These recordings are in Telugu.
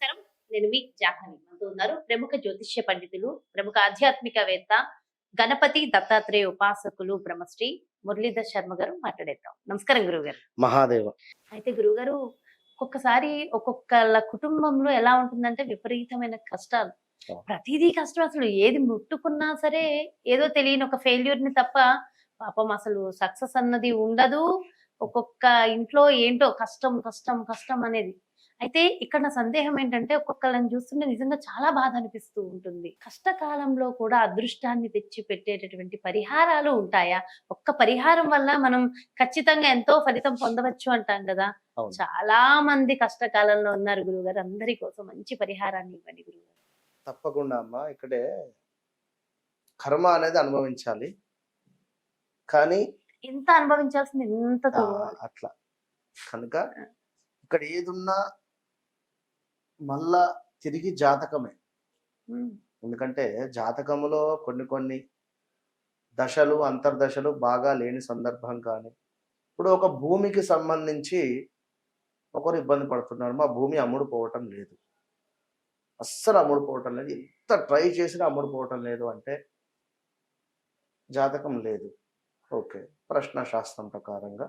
నమస్కారం. నేను మీ జాహ్నవి. మనతో ఉన్నారు ప్రముఖ జ్యోతిష్య పండితులు ప్రముఖ ఆధ్యాత్మికవేత్త గణపతి దత్తాత్రేయ ఉపాసకులు బ్రహ్మశ్రీ మురళీధర్ శర్మ గారు మాట్లాడేద్దాం. నమస్కారం గురువు గారు మహాదేవ. అయితే గురుగారు ఒక్కొక్కసారి ఒక్కొక్కళ్ళ కుటుంబంలో ఎలా ఉంటుందంటే విపరీతమైన కష్టాలు. ప్రతిదీ కష్టం అసలు ఏది ముట్టుకున్నా సరే ఏదో తెలియని ఒక ఫెయిల్యూర్ని తప్ప పాపం అసలు సక్సెస్ అన్నది ఉండదు. ఒక్కొక్క ఇంట్లో ఏంటో కష్టం కష్టం కష్టం అనేది. అయితే ఇక్కడ నా సందేహం ఏంటంటే ఒక్కొక్కళ్ళని చూస్తుంటే నిజంగా చాలా బాధ అనిపిస్తూ ఉంటుంది. కష్టకాలంలో కూడా అదృష్టాన్ని తెచ్చి పెట్టేటటువంటి పరిహారాలు ఉంటాయా? ఒక్క పరిహారం వల్ల మనం ఖచ్చితంగా ఎంతో ఫలితం పొందవచ్చు అంటాం కదా. చాలా మంది కష్టకాలంలో ఉన్నారు గురువుగారు. అందరి కోసం మంచి పరిహారాన్ని ఇవ్వండి గురువుగారు. తప్పకుండా అమ్మా. ఇక్కడే కర్మ అనేది అనుభవించాలి. కానీ ఎంత అనుభవించాల్సింది? ఎంత అట్లా. కనుక ఇక్కడ ఏదున్నా మళ్ళా తిరిగి జాతకమే. ఎందుకంటే జాతకములో కొన్ని కొన్ని దశలు అంతర్దశలు బాగా లేని సందర్భం కానీ ఇప్పుడు ఒక భూమికి సంబంధించి ఒకరు ఇబ్బంది పడుతున్నారు. మా భూమి అమ్ముడు పోవటం లేదు. అస్సలు అమ్ముడు పోవటం లేదు. ఎంత ట్రై చేసినా అమ్ముడు పోవటం లేదు అంటే జాతకం లేదు. ఓకే. ప్రశ్న శాస్త్రం ప్రకారంగా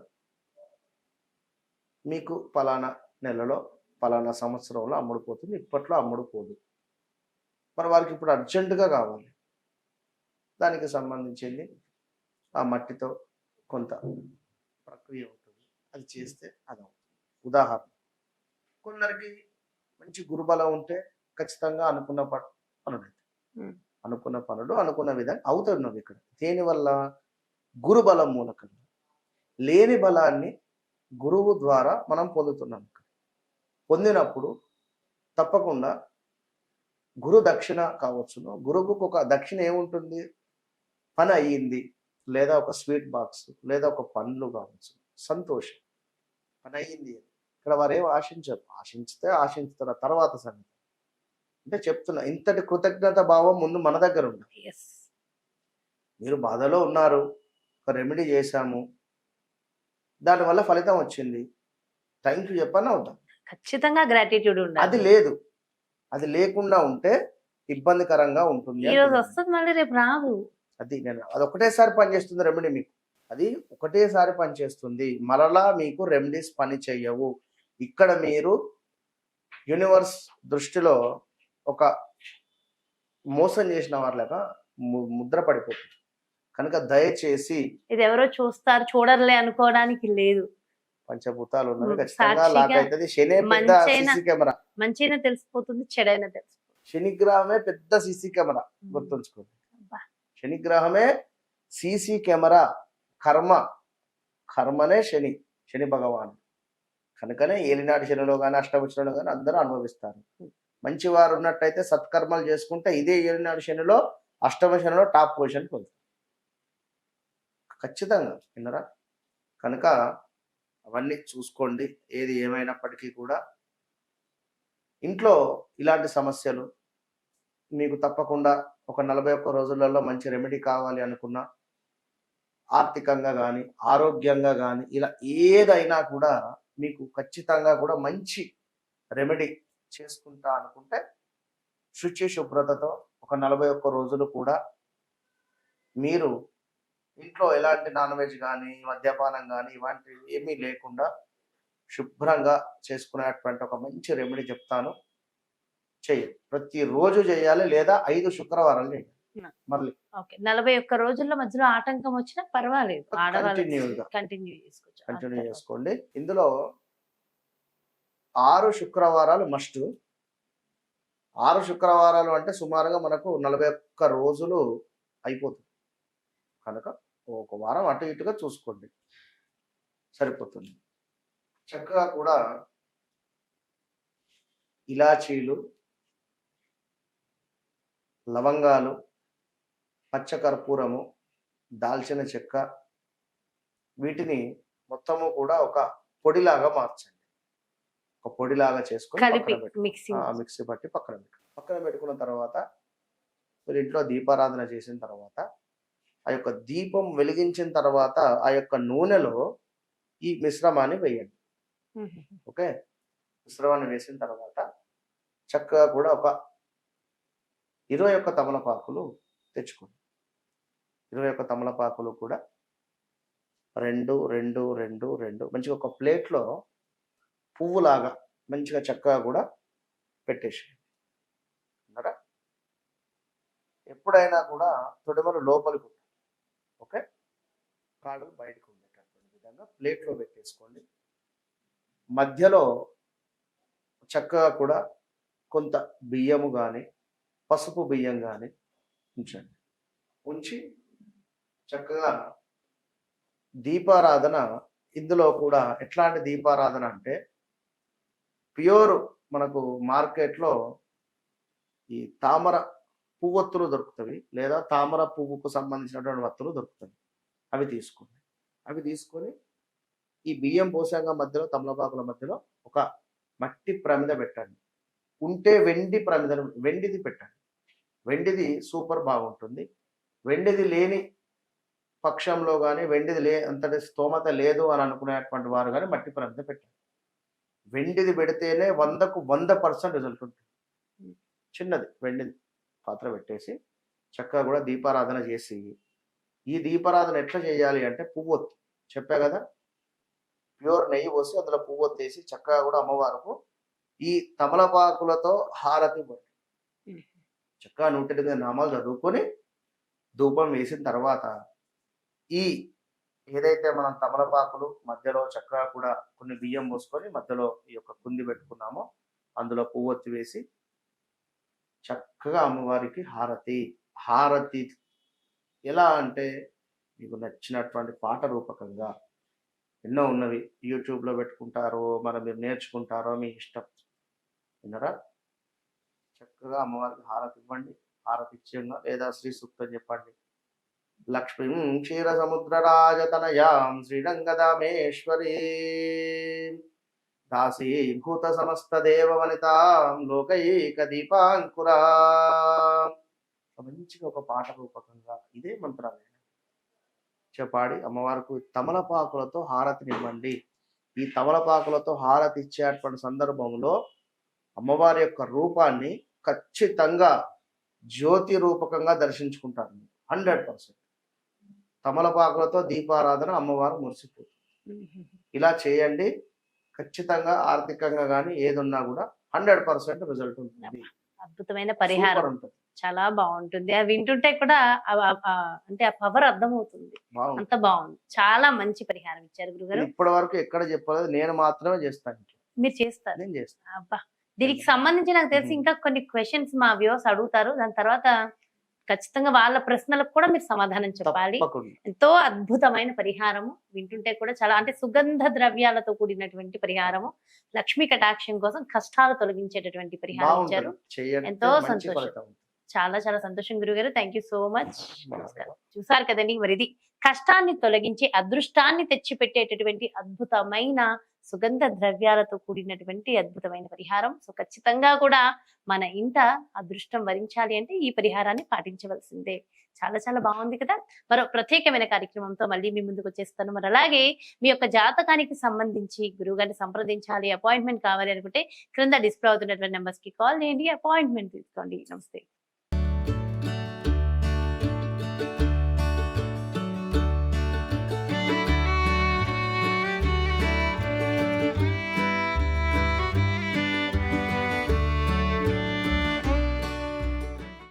మీకు పలానా నెలలో పలానా సంవత్సరంలో అమ్ముడుపోతుంది ఇప్పట్లో అమ్ముడుపోదు మరి వారికి ఇప్పుడు అర్జెంటుగా కావాలి. దానికి సంబంధించింది ఆ మట్టితో కొంత ప్రక్రియ ఉంటుంది. అది చేస్తే అది అవుతుంది ఉదాహరణ కొందరికి మంచి గురుబలం ఉంటే ఖచ్చితంగా అనుకున్న పనులు. అనుకున్న పనులు అనుకున్న విధంగా అవుతున్నవి ఇక్కడ. దేనివల్ల గురుబలం మూలకంగా. లేని బలాన్ని గురువు ద్వారా మనం పొందుతున్నాం. పొందినప్పుడు తప్పకుండా గురు దక్షిణ కావచ్చును. గురువుకు ఒక దక్షిణ ఏముంటుంది? పని అయ్యింది. లేదా ఒక స్వీట్ బాక్స్ లేదా ఒక పండ్లు కావచ్చు. సంతోషం. పని అయ్యింది. ఇక్కడ వారు ఆశించరు. ఆశించితే ఆశించుతారు. తర్వాత సంగతి. అంటే చెప్తున్నా ఇంతటి కృతజ్ఞత భావం ముందు మన దగ్గర ఉంది ఎస్ మీరు బాధలో ఉన్నారు. ఒక రెమెడీ చేశాము. దానివల్ల ఫలితం వచ్చింది. థ్యాంక్ యూ చెప్పని అవుతాం. ఖచ్చితంగా గ్రాటిట్యూడ్ అది ఉండాలి లేదు. అది లేకుండా ఉంటే ఇబ్బందికరంగా ఉంటుంది ఈ రోజు. వస్తుంది మళ్ళీ రేపు రాదు. అది నేను అది ఒకటేసారి పనిచేస్తుంది రెమెడీ మీకు. అది ఒకటేసారి పనిచేస్తుంది. మరలా మీకు రెమెడీస్ పని చెయ్యవు. ఇక్కడ మీరు యూనివర్స్ దృష్టిలో ఒక మోసం చేసిన వారిలాగ ముద్ర పడిపోతుంది. కనుక దయచేసి ఇది ఎవరో చూస్తారు చూడర్లే అనుకోవడానికి లేదు. పంచభూతాలు ఉన్నవి ఖచ్చితంగా లాక్ అవుతుంది శనే పెద్ద సీసీ కెమెరా. మంచిగా తెలిసిపోతుంది చెడైనా తెలిసిపోతుంది. శనిగ్రహమే పెద్ద సీసీ కెమెరా గుర్తుంచుకోండి. శనిగ్రహమే సీసీ కెమెరా కర్మ. కర్మనే శని శని భగవాన్. కనుకనే ఏలినాటి శనిలో కానీ అష్టమ శనిలో కానీ అందరూ అనుభవిస్తారు. మంచి వారు ఉన్నట్టయితే సత్కర్మలు చేసుకుంటే ఇదే ఏలినాటి శనిలో అష్టమ శనిలో టాప్ పొజిషన్ పొందుతారు. ఖచ్చితంగా విన్నరా? కనుక అవన్నీ చూసుకోండి. ఏది ఏమైనప్పటికీ కూడా ఇంట్లో ఇలాంటి సమస్యలు మీకు తప్పకుండా ఒక నలభై ఒక్క రోజులలో మంచి రెమెడీ కావాలి అనుకున్న ఆర్థికంగా కానీ ఆరోగ్యంగా కానీ ఇలా ఏదైనా కూడా మీకు ఖచ్చితంగా కూడా మంచి రెమెడీ చేసుకుంటా అనుకుంటే శుచి శుభ్రతతో ఒక నలభై ఒక్క రోజులు కూడా మీరు ఇంట్లో ఎలాంటి నాన్ వెజ్ కానీ మద్యపానం కానీ ఇలాంటివి ఏమీ లేకుండా శుభ్రంగా చేసుకునేటువంటి ఒక మంచి రెమెడీ చెప్తాను. చెయ్యి. ప్రతిరోజు చేయాలి లేదా ఐదు శుక్రవారాలు చేయాలి. మళ్ళీ. నలభై ఒక్క రోజుల్లో మధ్యలో ఆటంకం వచ్చినా పర్వాలేదు. కంటిన్యూ కంటిన్యూ చేసుకోండి. ఇందులో ఆరు శుక్రవారాలు మస్ట్. ఆరు శుక్రవారాలు అంటే సుమారుగా మనకు నలభై ఒక్క రోజులు అయిపోతుంది. కనుక ఒక వారం అటు ఇటుగా చూసుకోండి. సరిపోతుంది. చక్కగా కూడా ఇలాచీలు లవంగాలు పచ్చకర్పూరము దాల్చిన చెక్క వీటిని మొత్తము కూడా ఒక పొడిలాగా మార్చండి. ఒక పొడిలాగా చేసుకొని మిక్సీ పట్టి పక్కన పెట్టు పక్కన పెట్టుకున్న తర్వాత మీరు ఇంట్లో దీపారాధన చేసిన తర్వాత ఆ యొక్క దీపం వెలిగించిన తర్వాత ఆ యొక్క నూనెలో ఈ మిశ్రమాన్ని వేయండి. ఓకే? మిశ్రమాన్ని వేసిన తర్వాత చక్కగా కూడా ఒక ఇరవై ఒక్క తమలపాకులు తెచ్చుకోండి. ఇరవై ఒక్క తమలపాకులు కూడా రెండు రెండు రెండు రెండు మంచిగా ఒక ప్లేట్లో పువ్వులాగా మంచిగా చక్కగా కూడా పెట్టేసేయండి. ఎప్పుడైనా కూడా తొడిమలు లోపలికి ఓకే? కాడు బయటకు ఉండేటటువంటి విధంగా ప్లేట్లో పెట్టేసుకోండి. మధ్యలో చక్కగా కూడా కొంత బియ్యము కానీ పసుపు బియ్యం కానీ ఉంచండి. ఉంచి చక్కగా దీపారాధన ఇందులో కూడా ఎట్లాంటి దీపారాధన అంటే ప్యూర్ మనకు మార్కెట్లో ఈ తామర పువ్వొత్తులు దొరుకుతాయి లేదా తామర పువ్వుకు సంబంధించినటువంటి వత్తులు దొరుకుతాయి అవి తీసుకోండి. అవి తీసుకొని ఈ బియ్యం పోసాంగ మధ్యలో తమలపాకుల మధ్యలో ఒక మట్టి ప్రమిద పెట్టండి. ఉంటే వెండి ప్రమిద వెండిది పెట్టండి. వెండిది సూపర్ బాగుంటుంది. వెండిది లేని పక్షంలో కానీ వెండిది లే అంతటి స్తోమత లేదు అని అనుకునేటువంటి వారు కానీ మట్టి ప్రమిద పెట్టండి. వెండిది పెడితేనే వందకు వంద పర్సెంట్ రిజల్ట్ ఉంటుంది. చిన్నది వెండిది. పాత్ర పెట్టేసి చక్కగా కూడా దీపారాధన చేసి ఈ దీపారాధన ఎట్లా చేయాలి అంటే పువ్వొత్తు చెప్పా కదా? ప్యూర్ నెయ్యి పోసి అందులో పువ్వొత్తు వేసి చక్కగా కూడా అమ్మవారుకు ఈ తమలపాకులతో హారతి పట్టి చక్కగా నూట ఎనిమిది నామాలు చదువుకొని ధూపం వేసిన తర్వాత ఈ ఏదైతే మనం తమలపాకులు మధ్యలో చక్కగా కూడా కొన్ని బియ్యం పోసుకొని మధ్యలో ఈ యొక్క కుంది పెట్టుకున్నామో అందులో పువ్వొత్తి వేసి చక్కగా అమ్మవారికి హారతి హారతి. ఎలా అంటే మీకు నచ్చినటువంటి పాట రూపకంగా ఎన్నో ఉన్నవి. యూట్యూబ్లో పెట్టుకుంటారో మరి మీరు నేర్చుకుంటారో మీ ఇష్టం. విన్నరా? చక్కగా అమ్మవారికి హారతి ఇవ్వండి. హారతి ఇచ్చేయంగా లేదా శ్రీ సూక్తం చెప్పండి. లక్ష్మీం క్షీర సముద్ర రాజతనయాం శ్రీరంగదామేశ్వరీ దాసీభూత సమస్త దేవవనితాం లోకైక దీపాంకురా మంచిగా ఒక పాట రూపకంగా ఇదే మంత్రాలు చెప్పాడి అమ్మవారికి తమలపాకులతో హారతినివ్వండి ఈ తమలపాకులతో హారతి ఇచ్చేటువంటి సందర్భంలో అమ్మవారి యొక్క రూపాన్ని ఖచ్చితంగా జ్యోతి రూపకంగా దర్శించుకుంటారు. Hundred percent. తమలపాకులతో దీపారాధన అమ్మవారు మురిసిపోతుంది. ఇలా చేయండి. ఖచ్చితంగా ఆర్థికంగా కానీ ఏది ఉన్నా కూడా హండ్రెడ్ పర్సెంట్ రిజల్ట్ ఉంటుంది. అద్భుతమైన పరిహారం. ఉంటుంది. చాలా బాగుంటుంది. అది వింటుంటే కూడా అంటే ఆ పవర్ అర్థమవుతుంది. అంత బాగుంది. చాలా మంచి పరిహారం ఇచ్చారు గురుగారు. ఇప్పటి వరకు ఎక్కడ చెప్పలేదు. నేను మాత్రమే చేస్తాను మీరు చేస్తారు. నేను చేస్తాను అబ్బా. దీనికి సంబంధించి నాకు తెలిసి ఇంకా కొన్ని క్వశ్చన్స్ మా వ్యూవర్స్ అడుగుతారు. దాని తర్వాత ఖచ్చితంగా వాళ్ళ ప్రశ్నలకు కూడా మీరు సమాధానం చెప్పాలి. ఎంతో అద్భుతమైన పరిహారము. వింటుంటే కూడా చాలా అంటే సుగంధ ద్రవ్యాలతో కూడినటువంటి పరిహారము. లక్ష్మీ కటాక్షం కోసం కష్టాలు తొలగించేటటువంటి పరిహారం ఇచ్చారు. ఎంతో సంతోషం. చాలా చాలా సంతోషం గురుగారు. థ్యాంక్ యూ సో మచ్ చూసారు కదండి మరి ఇది కష్టాన్ని తొలగించి అదృష్టాన్ని తెచ్చిపెట్టేటటువంటి అద్భుతమైన సుగంధ ద్రవ్యాలతో కూడినటువంటి అద్భుతమైన పరిహారం. సో ఖచ్చితంగా కూడా మన ఇంట అదృష్టం వరించాలి అంటే ఈ పరిహారాన్ని పాటించవలసిందే. చాలా చాలా బాగుంది కదా! మరో ప్రత్యేకమైన కార్యక్రమంతో మళ్ళీ మీ ముందుకు వచ్చేస్తాను. మరి అలాగే మీ యొక్క జాతకానికి సంబంధించి గురువుగారిని సంప్రదించాలి అపాయింట్మెంట్ కావాలి అనుకుంటే క్రింద డిస్ప్లే అవుతున్నటువంటి నెంబర్స్కి కాల్ చేయండి అపాయింట్మెంట్ తీసుకోండి. నమస్తే.